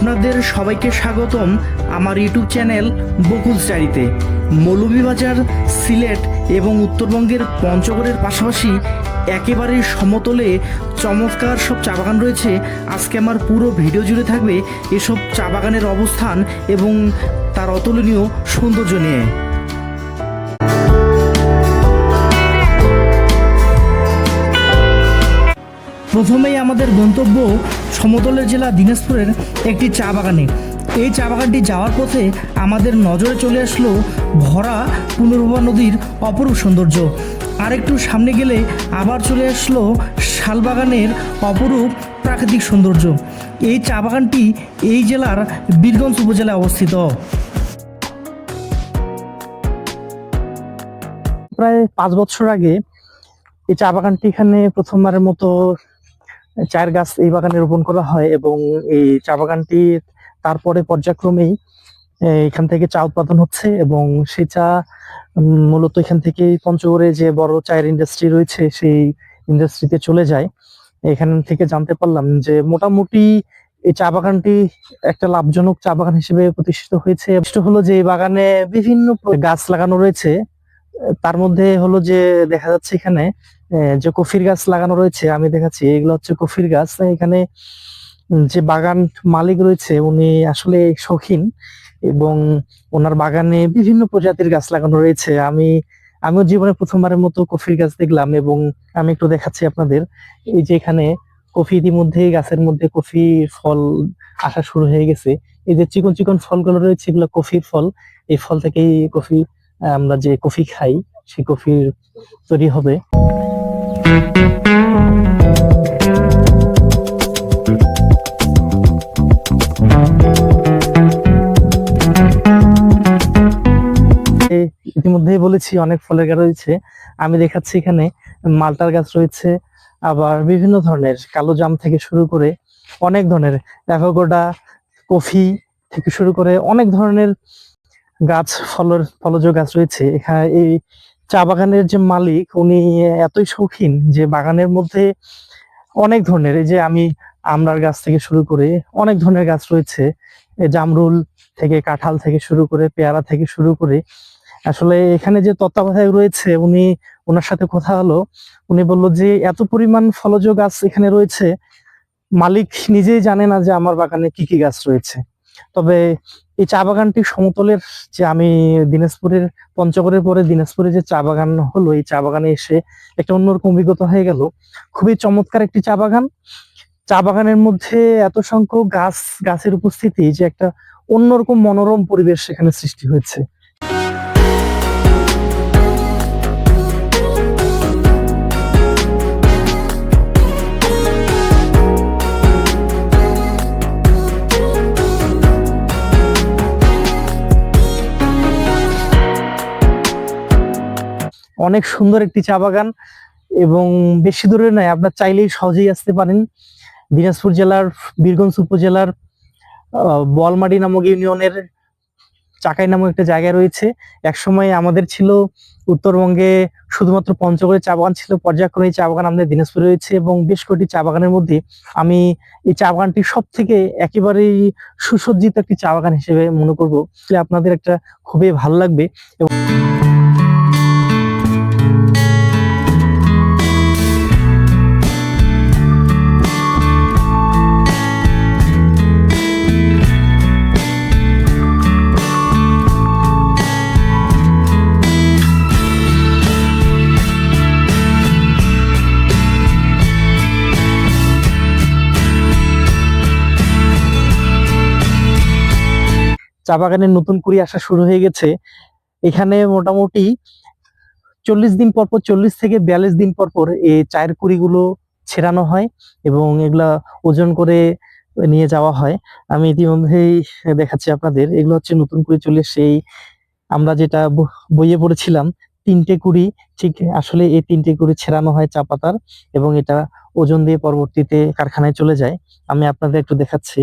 আপনাদের সবাইকে স্বাগতম আমার ইউটিউব চ্যানেল বকুল স্টাডিতে। মৌলভীবাজার, সিলেট এবং উত্তরবঙ্গের পঞ্চগড়ের পাশাপাশি একেবারে সমতলে চমৎকার সব চা বাগান রয়েছে। আজকে আমার পুরো ভিডিও জুড়ে থাকবে এসব চা বাগানের অবস্থান এবং তার অতুলনীয় সৌন্দর্য নিয়ে। প্রথমেই আমাদের গন্তব্য সমতলের জেলা দিনাজপুরের একটি চা বাগানে। এই চা বাগানটি যাওয়ার পথে আমাদের নজরে চলে আসলো ভরা পুনর্ভবা নদীর অপরূপ সৌন্দর্য। আর একটু সামনে গেলে আবার চলে আসলো শালবাগানের অপরূপ প্রাকৃতিক সৌন্দর্য। এই চা বাগানটি এই জেলার বীরগঞ্জ উপজেলায় অবস্থিত। প্রায় পাঁচ বছর আগে এই চা বাগানটি এখানে প্রথমবারের মতো চায়ের গাছ এই বাগানে রোপণ করা হয় এবং এই চা বাগানটি তারপরে পর্যায়ক্রমেই এখান থেকে চা উৎপাদন হচ্ছে এবং সেই চা মূলত এখান থেকে পঞ্চগড়ে যে বড় চায়ের ইন্ডাস্ট্রি রয়েছে সেই ইন্ডাস্ট্রিতে চলে যায়। এখান থেকে জানতে পারলাম যে মোটামুটি এই চা বাগানটি একটা লাভজনক চা বাগান হিসেবে প্রতিষ্ঠিত হয়েছে। হলো যে এই বাগানে বিভিন্ন গাছ লাগানো রয়েছে। তার মধ্যে হলো যে দেখা যাচ্ছে এখানে যে কফির গাছ লাগানো রয়েছে, আমি দেখাচ্ছি, এগুলো হচ্ছে কফির গাছ। এখানে যে বাগান মালিক রয়েছে, উনি আসলে শৌখিন এবং ওনার বাগানে বিভিন্ন প্রজাতির গাছ লাগানো রয়েছে। আমি, আমিও জীবনে প্রথমবারের মতো কফির গাছ দেখলাম এবং আমি একটু দেখাচ্ছি আপনাদের। এই যে এখানে কফি ইতিমধ্যে গাছের মধ্যে কফি ফল আসা শুরু হয়ে গেছে। এই যে চিকন চিকন ফলগুলো রয়েছে, এগুলো কফির ফল। এই ফল থেকেই কফি, আমরা যে কফি খাই, সেই কফির তৈরি হবে। ইতিমধ্যেই বলেছি, অনেক ফলের গাছ রয়েছে। আমি দেখাচ্ছি এখানে মালটার গাছ রয়েছে, আবার বিভিন্ন ধরনের কালো জাম থেকে শুরু করে অনেক ধরনের অ্যাভোকাডো কফি থেকে শুরু করে অনেক ধরনের গাছ, ফলের, ফলজ গাছ রয়েছে। এখানে এই চা বাগানের যে মালিক, উনি এতই শৌখিন যে বাগানের মধ্যে অনেক ধরনের, এই যে আমি আমড়ার গাছ থেকে শুরু করে অনেক ধরনের গাছ রয়েছে। জামরুল থেকে, কাঁঠাল থেকে শুরু করে, পেয়ারা থেকে শুরু করে। আসলে এখানে যে তত্ত্বাবধায়ক রয়েছে, উনি ওনার সাথে কথা হলো। উনি বলল যে, এত পরিমাণ ফলজ গাছ এখানে রয়েছে, মালিক নিজেই জানে না যে আমার বাগানে কি কি গাছ রয়েছে। তবে এই চা বাগানটি সমতলের যে আমি দিনাজপুরের, পঞ্চগড়ের পরে দিনাজপুরে যে চা বাগান হলো, এই চা বাগানে এসে একটা অন্যরকম অভিজ্ঞতা হয়ে গেল। খুবই চমৎকার একটি চা বাগান। চা বাগানের মধ্যে এত সংখ্যক গাছ, গাছের উপস্থিতি যে একটা অন্যরকম মনোরম পরিবেশ সেখানে সৃষ্টি হয়েছে। অনেক সুন্দর একটি চা বাগান এবং বেশি দূরে নয়, আপনার চাইলেই সহজেই আসতে পারেন। দিনাজপুর জেলার, বীরগঞ্জ উপজেলার বলমারি নামক ইউনিয়নের চাকাই নামক একটা জায়গা রয়েছে। একসময় আমাদের ছিল উত্তরবঙ্গে শুধুমাত্র পঞ্চগড়ে চা বাগান ছিল, পর্যায়ক্রমে এই চা বাগান আমাদের দিনাজপুরে রয়েছে এবং বেশ কয়েকটি চা বাগানের মধ্যে আমি এই চা বাগানটি সব থেকে একেবারেই সুসজ্জিত একটি চা বাগান হিসেবে মনে করব। আপনাদের একটা খুবই ভালো লাগবে চা বাগানের নতুন কুড়ি আসা শুরু হয়ে গেছে। এখানে মোটামুটি চল্লিশ দিন পর পর, চল্লিশ থেকে বিয়াল্লিশ দিন পর পর এই চায়ের কুড়িগুলো ছেড়ানো হয় এবং এগুলা ওজন করে নিয়ে যাওয়া হয়। আমি ইতিমধ্যেই দেখাচ্ছি আপনাদের, এগুলো হচ্ছে নতুন কুড়ি চলে সেই আমরা যেটা বইয়ে পড়েছিলাম, তিনটে কুড়ি, ঠিক আসলে এই তিনটে কুড়ি ছেড়ানো হয় চা পাতার এবং এটা ওজন দিয়ে পরবর্তীতে কারখানায় চলে যায়। আমি আপনাদের একটু দেখাচ্ছি।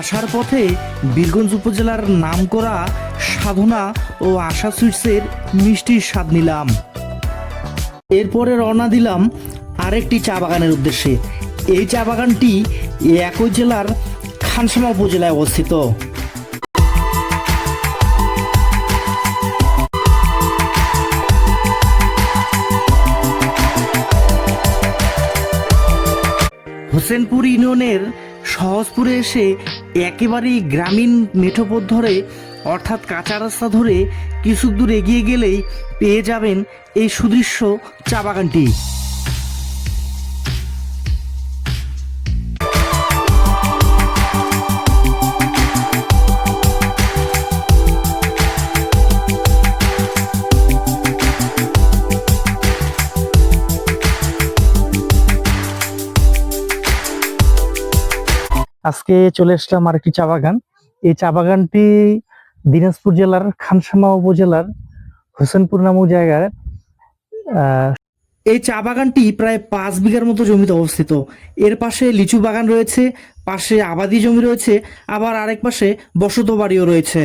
আসার পথে বীরগঞ্জ উপজেলার নামকরা সাধনা ও আশা সুইটসের মিষ্টির স্বাদ নিলাম। এরপরে রওনা দিলাম আরেকটি চা বাগানের উদ্দেশ্যে। এই চা বাগানটি একই জেলার খানসামা উপজেলায় অবস্থিত। হোসেনপুর ইউনিয়নের সহজপুরে এসে একেবারেই গ্রামীণ মেঠোপথ ধরে, অর্থাৎ কাঁচা রাস্তা ধরে কিছু দূর এগিয়ে গেলেই পেয়ে যাবেন এই সুদৃশ্য চা বাগানটি। আজকে চলে আসলাম কি চা বাগান। এই চা বাগানটি দিনাজপুর জেলার খানসামা উপজেলার হোসেনপুর নামক জায়গায় এই চা বাগানটি প্রায় পাঁচ বিঘার মতো জমিতে অবস্থিত। এর পাশে লিচু বাগান রয়েছে, পাশে আবাদি জমি রয়েছে, আবার আরেক পাশে বসত বাড়িও রয়েছে।